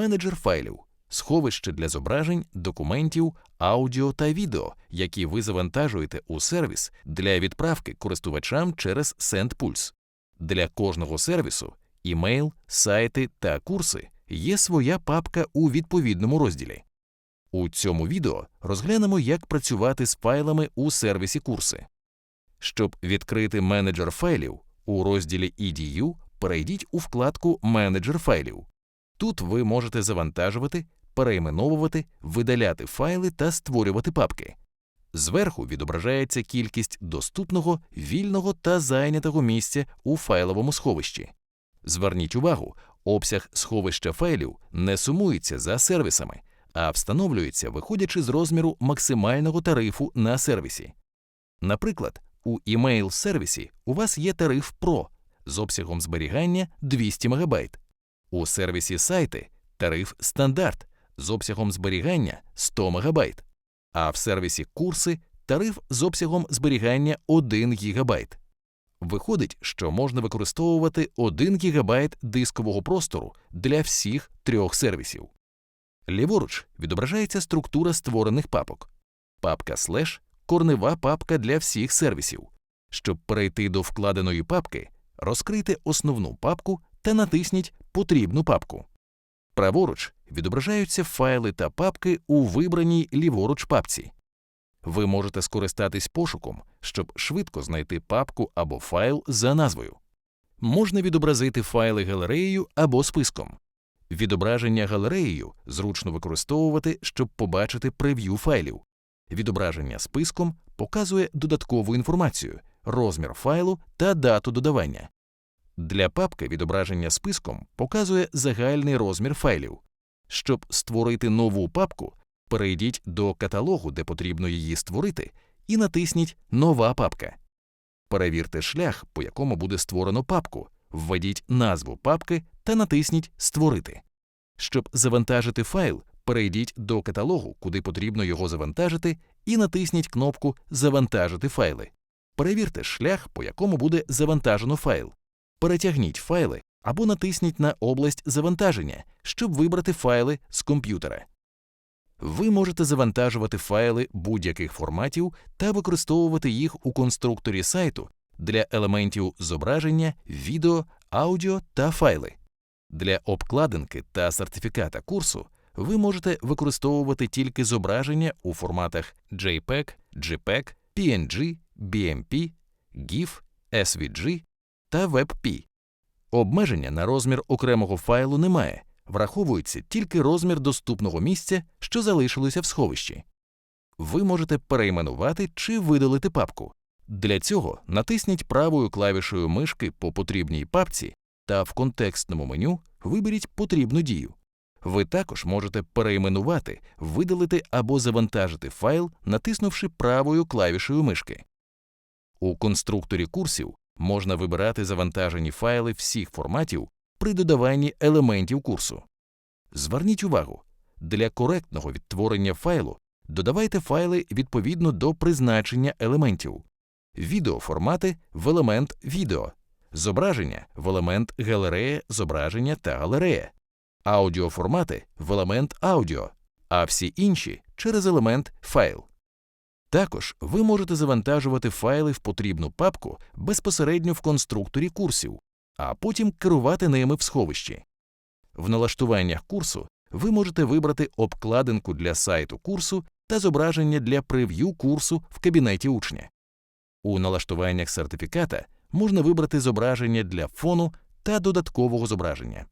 менеджер файлів, сховище для зображень, документів, аудіо та відео, які ви завантажуєте у сервіс для відправки користувачам через SendPulse. Для кожного сервісу імейл, сайти та курси є своя папка у відповідному розділі. У цьому відео розглянемо, як працювати з файлами у сервісі курси. Щоб відкрити менеджер файлів, у розділі EDU перейдіть у вкладку Менеджер файлів. Тут ви можете завантажувати, перейменовувати, видаляти файли та створювати папки. Зверху відображається кількість доступного, вільного та зайнятого місця у файловому сховищі. Зверніть увагу, обсяг сховища файлів не сумується за сервісами, а встановлюється, виходячи з розміру максимального тарифу на сервісі. Наприклад, у email сервісі у вас є тариф Pro з обсягом зберігання 200 МБ. У сервісі сайти тариф стандарт з обсягом зберігання 100 МБ, а в сервісі курси тариф з обсягом зберігання 1 ГБ. Виходить, що можна використовувати 1 ГБ дискового простору для всіх трьох сервісів. Ліворуч відображається структура створених папок. Папка слеш корнева папка для всіх сервісів. Щоб перейти до вкладеної папки, розкрийте основну папку та натисніть Потрібну папку. Праворуч відображаються файли та папки у вибраній ліворуч папці. Ви можете скористатись пошуком, щоб швидко знайти папку або файл за назвою. Можна відобразити файли галереєю або списком. Відображення галереєю зручно використовувати, щоб побачити прев'ю файлів. Відображення списком показує додаткову інформацію, розмір файлу та дату додавання. Для папки відображення списком показує загальний розмір файлів. Щоб створити нову папку, перейдіть до каталогу, де потрібно її створити, і натисніть Нова папка. Перевірте шлях, по якому буде створено папку, введіть назву папки та натисніть Створити. Щоб завантажити файл, перейдіть до каталогу, куди потрібно його завантажити, і натисніть кнопку Завантажити файли. Перевірте шлях, по якому буде завантажено файл. Перетягніть файли або натисніть на область завантаження, щоб вибрати файли з комп'ютера. Ви можете завантажувати файли будь-яких форматів та використовувати їх у конструкторі сайту для елементів зображення, відео, аудіо та файли. Для обкладинки та сертифіката курсу ви можете використовувати тільки зображення у форматах JPEG, JPEG, PNG, BMP, GIF, SVG та WebP. Обмеження на розмір окремого файлу немає, враховується тільки розмір доступного місця, що залишилося в сховищі. Ви можете перейменувати чи видалити папку. Для цього натисніть правою клавішею мишки по потрібній папці та в контекстному меню виберіть потрібну дію. Ви також можете перейменувати, видалити або завантажити файл, натиснувши правою клавішею мишки. У конструкторі курсів можна вибирати завантажені файли всіх форматів при додаванні елементів курсу. Зверніть увагу, для коректного відтворення файлу додавайте файли відповідно до призначення елементів, відеоформати в елемент відео, зображення в елемент галерея, зображення та галерея, аудіоформати в елемент аудіо, а всі інші через елемент файл. Також ви можете завантажувати файли в потрібну папку безпосередньо в конструкторі курсів, а потім керувати ними в сховищі. В налаштуваннях курсу ви можете вибрати обкладинку для сайту курсу та зображення для прев'ю курсу в кабінеті учня. У налаштуваннях сертифіката можна вибрати зображення для фону та додаткового зображення.